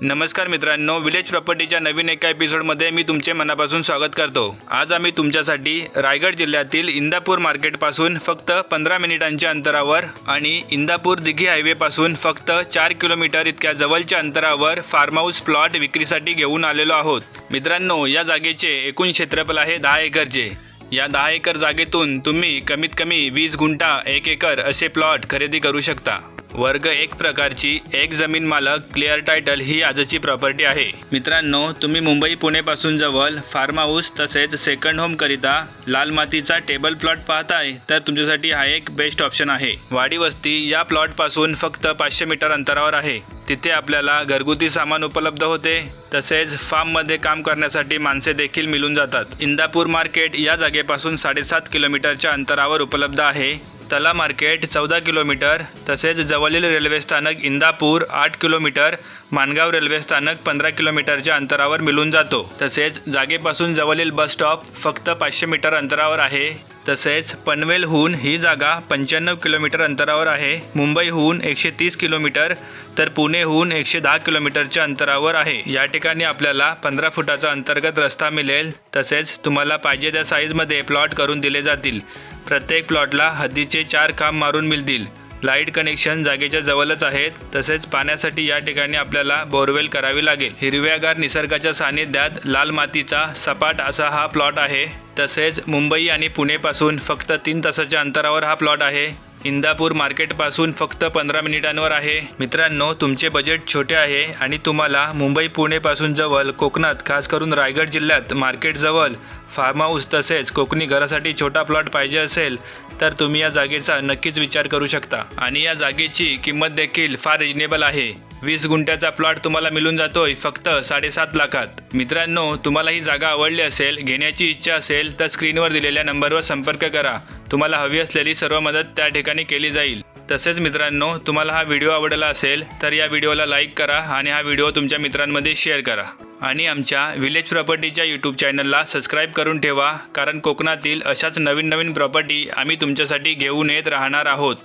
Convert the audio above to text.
नमस्कार मित्रांनो विलेज प्रॉपर्टीच्या नवीन एका एपिसोडमध्ये मी तुमचे मनापासून स्वागत करतो. आज आम्ही तुमच्यासाठी रायगड जिल्ह्यातील इंदापूर मार्केटपासून फक्त पंधरा मिनिटांच्या अंतरावर आणि इंदापूर दिघी हायवेपासून फक्त चार किलोमीटर इतक्या जवळच्या अंतरावर फार्म हाऊस प्लॉट विक्रीसाठी घेऊन आलेलो आहोत. मित्रांनो या जागेचे एकूण क्षेत्रफळ आहे दहा एकरचे या दहा एकर जागेतून तुम्ही कमीत कमी वीस गुंठा एक एकर असे प्लॉट खरेदी करू शकता. वर्ग एक प्रकारची एक जमीन मालक क्लिअर टायटल ही आजची प्रॉपर्टी आहे. मित्रांनो तुम्ही मुंबई पुणेपासून जवळ फार्म हाऊस तसेच सेकंड होम करिता लाल मातीचा टेबल प्लॉट पाहताय तर तुमच्यासाठी हा एक बेस्ट ऑप्शन आहे. वाडी वस्ती या प्लॉटपासून फक्त पाचशे मीटर अंतरावर आहे. तिथे आपल्याला घरगुती सामान उपलब्ध होते तसेच फार्ममध्ये काम करण्यासाठी माणसे देखील मिळून जातात. इंदापूर मार्केट या जागेपासून साडेसात किलोमीटरच्या अंतरावर उपलब्ध आहे. तला मार्केट चौदा किलोमीटर तसेच जवळील रेल्वे स्थानक इंदापूर आठ किलोमीटर मानगाव रेल्वे स्थानक पंधरा किलोमीटरच्या अंतरावर मिळून जातो. तसेच जागेपासून जवळील बस स्टॉप फक्त पाचशे मीटर अंतरावर आहे. तसेच पनवेलहून ही जागा पंच्याण्णव किलोमीटर अंतरावर आहे. मुंबईहून एकशे तीस किलोमीटर तर पुणेहून एकशे दहा किलोमीटरच्या अंतरावर आहे. या ठिकाणी आपल्याला पंधरा फुटाचा अंतर्गत रस्ता मिळेल. तसेच तुम्हाला पाहिजे त्या साईजमध्ये प्लॉट करून दिले जातील. प्रत्येक प्लॉटला हद्दीचे चार खांब मारून मिळतील. लाइट कनेक्शन जागेच्या जवळच आहेत. तसेच पाण्यासाठी या ठिकाणी आपल्याला बोरवेल करावी लागेल. हिरव्यागार निसर्गाच्या सानिध्यात लाल मातीचा सपाट असा हा प्लॉट आहे. तसेच मुंबई आणि पुणेपासून फक्त तीन तासाच्या अंतरावर हा प्लॉट आहे. इंदापूर मार्केटपासून फक्त पंधरा मिनिटांवर आहे. मित्रांनो तुमचे बजेट छोटे आहे आणि तुम्हाला मुंबई पुणेपासून जवळ कोकणात खास करून रायगड जिल्ह्यात मार्केटजवळ फार्म हाऊस तसेच कोकणी घरासाठी छोटा प्लॉट पाहिजे असेल तर तुम्ही या जागेचा नक्कीच विचार करू शकता. आणि या जागेची किंमत देखील फार रिजनेबल आहे. वीस गुंठ्याचा प्लॉट तुम्हाला मिळून जातोय फक्त साडेसात लाखात. मित्रांनो तुम्हाला ही जागा आवडली असेल घेण्याची इच्छा असेल तर स्क्रीनवर दिलेल्या नंबरवर संपर्क करा. तुम्हाला हवी असलेली सर्व मदत त्या ठिकाणी केली जाईल. तसेच मित्रांनो तुम्हाला हा व्हिडिओ आवडला असेल तर या व्हिडिओला लाईक करा आणि हा व्हिडिओ तुमच्या मित्रांमध्ये शेअर करा. आणि आमच्या विलेज प्रॉपर्टीच्या यूट्यूब चॅनलला सबस्क्राईब करून ठेवा कारण कोकणातील अशाच नवीन नवीन प्रॉपर्टी आम्ही तुमच्यासाठी घेऊन येत राहणार आहोत.